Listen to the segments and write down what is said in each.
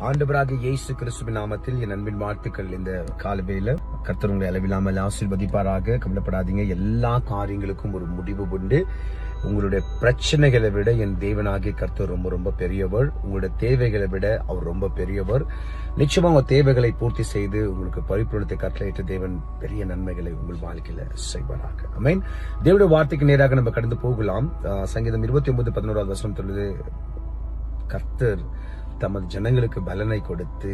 ஆண்டவராக இயேசு கிறிஸ்துவின் நாமத்தில் என் அன்பின் வாழ்த்துக்கள். இந்த காலவேல கர்த்தர் உங்களை அளவில்லாமல் ஆசீர்வதிப்பாராக. கவலைப்படாதீங்க. எல்லா காரியங்களுக்கும் ஒரு முடிவு உண்டு. உங்களுடைய பிரச்சனைகளை விட என் தேவனாகிய கர்த்தர் ரொம்ப ரொம்ப பெரியவர். உங்களுடைய தேவைகளை விட அவர் ரொம்ப பெரியவர். நிச்சயமா உங்க தேவைகளை பூர்த்தி செய்து உங்களுக்கு பரிபூர்ணத்தை கட்டளையிட்ட தேவன் பெரிய நன்மைகளை உங்கள் வாழ்க்கையில செய்வாராக. அமேன் தேவடைய வார்த்தைக்கு நேராக நம்ம கடந்து போகலாம். சங்கீதம் இருபத்தி ஒன்பது பதினோராவது வருஷம் தொழுது கர்த்தர் தமது ஜனங்களுக்கு பலனை கொடுத்து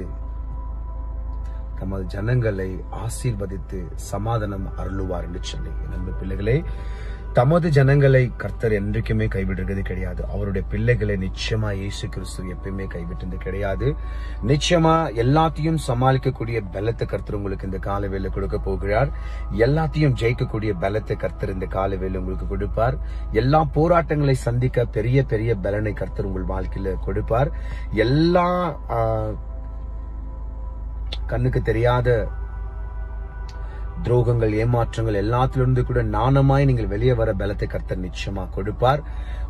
தமது ஜனங்களை ஆசீர்வதித்து சமாதானம் அருளுவார் என்று சொல்லி நம்ம பிள்ளைகளே தமது ஜனங்களை கர்த்தர் என்றைக்குமே கைவிடுறது கிடையாது. அவருடைய பிள்ளைகளை நிச்சயமா இயேசு கிறிஸ்து எப்பயுமே கைவிட்டது கிடையாது. நிச்சயமா எல்லாத்தையும் சமாளிக்கக்கூடிய பலத்தை கர்த்தர் உங்களுக்கு இந்த காலவேல கொடுக்க போகிறார். எல்லாத்தையும் ஜெயிக்கக்கூடிய பலத்தை கர்த்தர் இந்த காலவேல உங்களுக்கு கொடுப்பார். எல்லா போராட்டங்களை சந்திக்க பெரிய பெரிய பலனை கர்த்தர் உங்கள் வாழ்க்கையில கொடுப்பார். எல்லா கண்ணுக்கு தெரியாத துரோகங்கள் ஏமாற்றங்கள் எல்லாத்திலிருந்து கூட நாணமாய் நீங்கள் வெளியே வர பலத்தை கர்த்தர் நிச்சயமா கொடுப்பார்.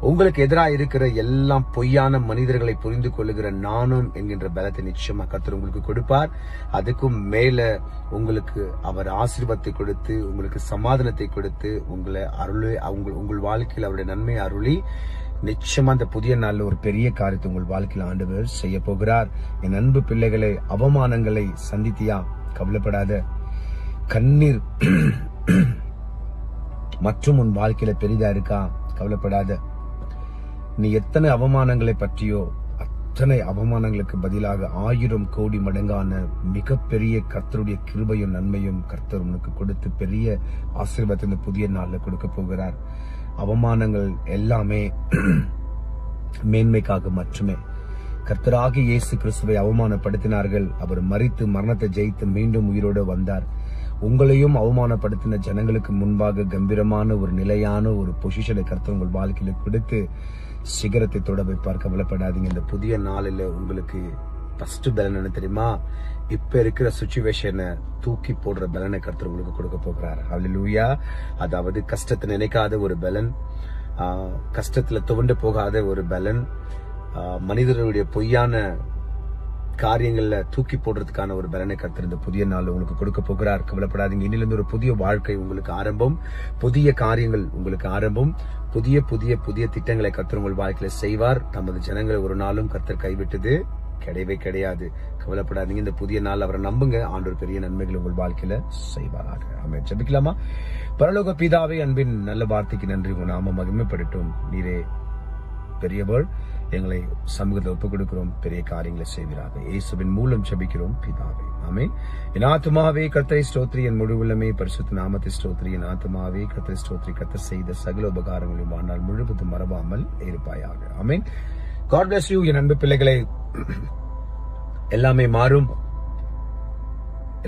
உங்களுக்கு எதிராக இருக்கிற எல்லாம் பொய்யான மனிதர்களை புரிந்து கொள்ளுகிற நாணம் என்கின்ற பலத்தை நிச்சயமா கர்த்தர் உங்களுக்கு கொடுப்பார். அதுக்கும் மேல உங்களுக்கு அவர் ஆசீர்வாதத்தை கொடுத்து உங்களுக்கு சமாதானத்தை கொடுத்து உங்களை அருளை அவங்க உங்கள் வாழ்க்கையில் அவருடைய நன்மை அருளி. நிச்சயமா அந்த புதிய நாளில் ஒரு பெரிய காரியத்தை உங்கள் வாழ்க்கையில் ஆண்டவர் செய்ய போகிறார். என் அன்பு பிள்ளைகளை அவமானங்களை சந்தித்தியா கவலைப்படாத. கண்ணீர் மற்றும் உன் வாழ்க்கையில பெரிதா இருக்கா? கவலைப்படாத. நீ எத்தனை அவமானங்களை பற்றியோ அத்தனை அவமானங்களுக்கு பதிலாக ஆயிரம் கோடி மடங்கான மிகப்பெரிய கர்த்தருடைய கிருபையும் நன்மையும் கர்த்தர் உனக்கு கொடுத்து பெரிய ஆசீர்வாதத்தை இந்த புதிய நாளில் கொடுக்க போகிறார். அவமானங்கள் எல்லாமே மேன்மைக்காக மட்டுமே. கர்த்தராகி இயேசு கிறிஸ்துவை அவமானப்படுத்தினார்கள். அவர் மறித்து மரணத்தை ஜெயித்து மீண்டும் உயிரோடு வந்தார். உங்களையும் அவமானப்படுத்தின ஜனங்களுக்கு முன்பாக கம்பீரமான ஒரு நிலையான ஒரு பொசிஷனை கருத்து உங்கள் வாழ்க்கையில கொடுத்து சிகரத்தை தொட வைப்பார் கவலைப்படாதீங்க இந்த புதிய நாளில் உங்களுக்கு ஃபர்ஸ்ட் பலன் என்ன தெரியுமா? இப்ப இருக்கிற சுச்சுவேஷனை தூக்கி போடுற பலனை கருத்து உங்களுக்கு கொடுக்க போகிறார். ஹalleluya அதாவது கஷ்டத்தை நினைக்காத ஒரு பலன் கஷ்டத்துல துவண்டு போகாத ஒரு பலன் மனிதர்களுடைய பொய்யான காரியங்களில் தூக்கி போடுறதுக்கான ஒரு பலனை கத்திருந்த இந்த புதிய நாள் உங்களுக்கு கொடுக்க போகிறார். கவலைப்படாதீங்க. இன்னிலிருந்து ஒரு புதிய வாழ்க்கை உங்களுக்கு ஆரம்பம். புதிய காரியங்கள் உங்களுக்கு ஆரம்பம். புதிய புதிய புதிய திட்டங்களை கர்த்தர் உங்கள் வாழ்க்கையில செய்வார். தமது ஜனங்களை ஒரு நாளும் கர்த்தர் கைவிட்டது கிடையவே கிடையாது. கவலைப்படாதீங்க. இந்த புதிய நாள் அவரை நம்புங்க. ஆண்டவர் பெரிய நன்மைகள் உங்கள் வாழ்க்கையில செய்வாராக. ஆமென். ஜபிக்கலாமா? பரலோக பிதாவே அன்பின் நல்ல வார்த்தைக்கு நன்றி. உங்க நாம மகிமைப்படுத்தும். நீரே பெரியவள் எங்களை சமூகத்தில் ஒப்புக் கொடுக்கிறோம் பெரிய காரியங்களை செய்வீராக. இயேசுவின் மூலம் ஜெபிக்கிறோம் பிதாவே. ஆமே என் ஆத்மாவே கர்த்தரை ஸ்தோத்ரி என் முழு உள்ளமே பரிசுத்த நாமத்தை ஸ்தோத்ரி என் ஆத்மாவே கர்த்தரை ஸ்தோத்ரி கர்த்தர் செய்த சகல உபகாரங்களையும் வாழ்நாள் முழுவதும் மறவாமல் இருப்பாயாக. ஆமே காட் பிளஸ் யூ என் அன்பு பிள்ளைகளை. எல்லாமே மாறும்.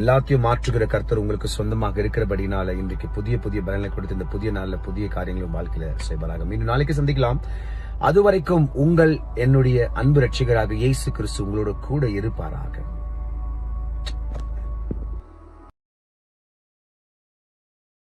எல்லாத்தையும் மாற்றுகிற கர்த்தர் உங்களுக்கு சொந்தமாக இருக்கிறபடினால இன்றைக்கு புதிய புதிய பலனை கொடுத்து இந்த புதிய நாளில் புதிய காரியங்களும் வாழ்க்கையில செய்வாராக. மீண்டும் நாளைக்கு சந்திக்கலாம். அதுவரைக்கும் உங்கள் என்னுடைய அன்பு ரட்சிகராக இயேசு கிறிஸ்து உங்களோட கூட இருப்பாராக.